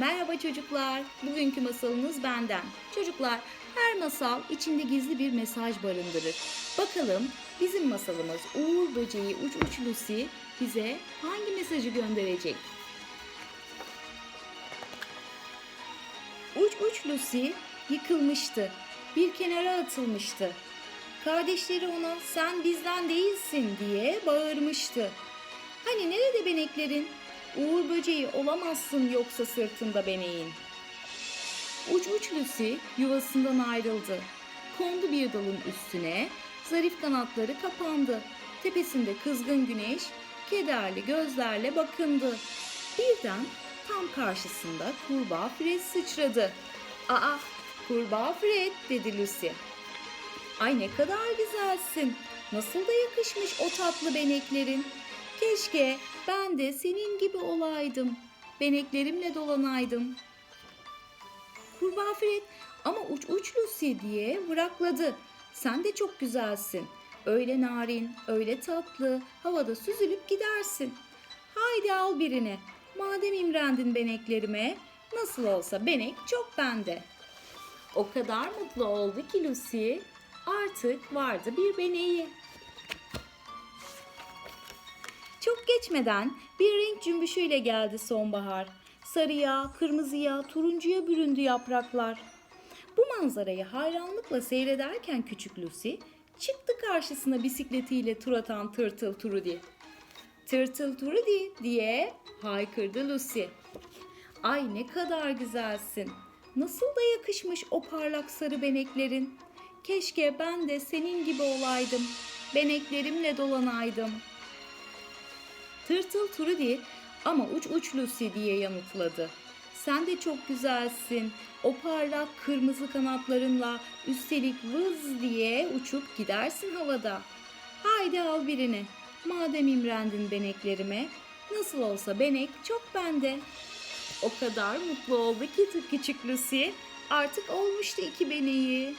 Merhaba çocuklar. Bugünkü masalınız benden. Çocuklar, her masal içinde gizli bir mesaj barındırır. Bakalım bizim masalımız Uğur Böceği Uç Uç Lucy bize hangi mesajı gönderecek? Uç Uç Lucy yıkılmıştı. Bir kenara atılmıştı. Kardeşleri ona sen bizden değilsin diye bağırmıştı. Hani nerede beneklerin? Uğur böceği olamazsın yoksa sırtında beneğin. Uç uç Lucy yuvasından ayrıldı. Kondu bir dalın üstüne, zarif kanatları kapandı. Tepesinde kızgın güneş, kederli gözlerle bakındı. Birden tam karşısında kurbağa Fred sıçradı. Aa, kurbağa Fred dedi Lucy. Ay ne kadar güzelsin. Nasıl da yakışmış o tatlı beneklerin. Keşke ben de senin gibi olaydım. Beneklerimle dolanaydım. Kurbağa Fred ama uç uç Lucy diye bırakladı. Sen de çok güzelsin. Öyle narin, öyle tatlı, havada süzülüp gidersin. Haydi al birini. Madem imrendin beneklerime, nasıl olsa benek çok bende. O kadar mutlu oldu ki Lucy, artık vardı bir beneği. Geçmeden bir renk cümbüşüyle geldi sonbahar. Sarıya, kırmızıya, turuncuya büründü yapraklar. Bu manzarayı hayranlıkla seyrederken küçük Lucy çıktı karşısına bisikletiyle tur atan Tırtıl Trudy. Tırtıl Trudy diye haykırdı Lucy. Ay ne kadar güzelsin. Nasıl da yakışmış o parlak sarı beneklerin. Keşke ben de senin gibi olaydım. Beneklerimle dolanaydım. Tırtıl Trudy ama uç uç Lucy diye yanıtladı. Sen de çok güzelsin. O parlak kırmızı kanatlarınla üstelik vız diye uçup gidersin havada. Haydi al birini. Madem imrendin beneklerime, nasıl olsa benek çok bende. O kadar mutlu oldu ki küçük Lucy. Artık olmuştu iki beneği.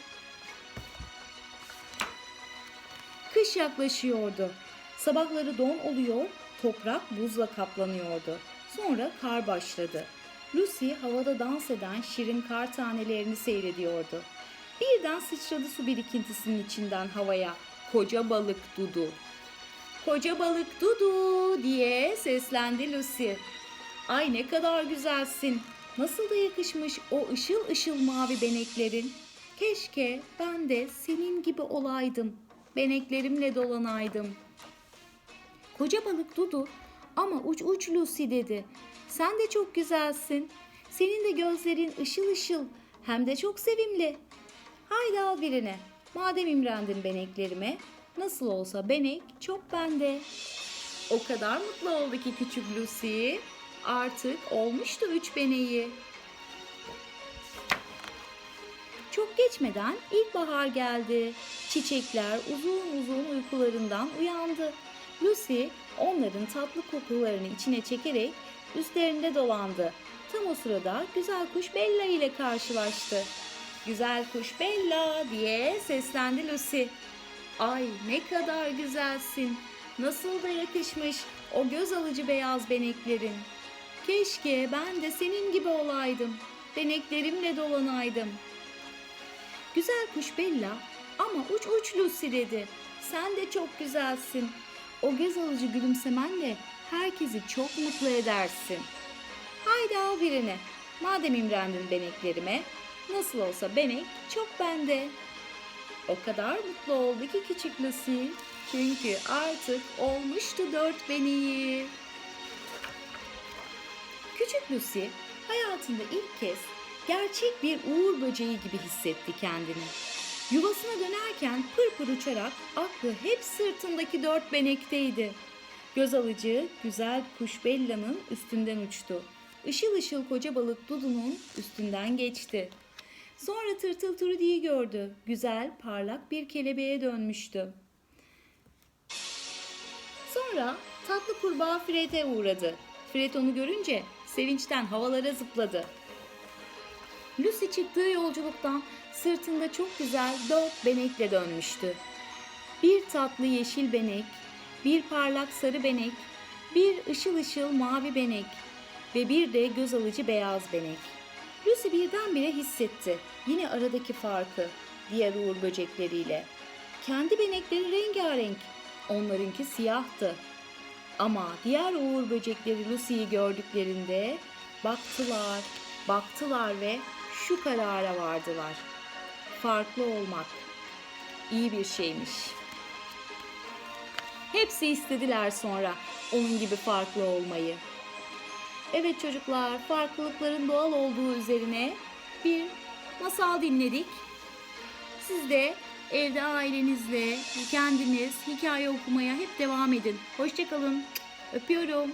Kış yaklaşıyordu. Sabahları don oluyor, toprak buzla kaplanıyordu. Sonra kar başladı. Lucy havada dans eden şirin kar tanelerini seyrediyordu. Birden sıçradı su birikintisinin içinden havaya. Koca balık Dudu. Koca balık Dudu diye seslendi Lucy. Ay ne kadar güzelsin. Nasıl da yakışmış o ışıl ışıl mavi beneklerin. Keşke ben de senin gibi olaydım. Beneklerimle dolanaydım. Koca balık Dudu ama uç uç Lucy dedi. Sen de çok güzelsin. Senin de gözlerin ışıl ışıl hem de çok sevimli. Haydi al birine. Madem imrendin beneklerime, nasıl olsa benek çok bende. O kadar mutlu oldu ki küçük Lucy. Artık olmuştu üç beneği. Çok geçmeden ilkbahar geldi. Çiçekler uzun uzun uykularından uyandı. Lucy onların tatlı kokularını içine çekerek üstlerinde dolandı. Tam o sırada güzel kuş Bella ile karşılaştı. Güzel kuş Bella diye seslendi Lucy. Ay ne kadar güzelsin. Nasıl da yakışmış o göz alıcı beyaz beneklerin. Keşke ben de senin gibi olaydım. Beneklerimle dolanaydım. Güzel kuş Bella ama uç uç Lucy dedi. Sen de çok güzelsin. O göz alıcı gülümsemenle herkesi çok mutlu edersin. Haydi al birini. Madem imrendin beneklerime, nasıl olsa benek çok bende. O kadar mutlu oldu ki küçük Lucy. Çünkü artık olmuştu dört beneği. Küçük Lucy hayatında ilk kez gerçek bir uğur böceği gibi hissetti kendini. Yuvasına dönerken pır pır uçarak aklı hep sırtındaki dört benekteydi. Göz alıcı güzel kuş Bella'nın üstünden uçtu. Işıl ışıl koca balık Dudu'nun üstünden geçti. Sonra tırtıl Trudy'yi gördü. Güzel, parlak bir kelebeğe dönmüştü. Sonra tatlı kurbağa Fred'e uğradı. Fred onu görünce sevinçten havalara zıpladı. Lucy çıktığı yolculuktan sırtında çok güzel dört benekle dönmüştü. Bir tatlı yeşil benek, bir parlak sarı benek, bir ışıl ışıl mavi benek. ve bir de göz alıcı beyaz benek. Lucy birdenbire hissetti yine aradaki farkı diğer uğur böcekleriyle. Kendi benekleri rengarenk, onlarınki siyahtı. Ama diğer uğur böcekleri Lucy'yi gördüklerinde baktılar, baktılar ve şu karara vardılar. Farklı olmak iyi bir şeymiş. Hepsi istediler sonra onun gibi farklı olmayı. Evet çocuklar, farklılıkların doğal olduğu üzerine bir masal dinledik. Siz de evde ailenizle kendiniz hikaye okumaya hep devam edin. Hoşçakalın. Öpüyorum.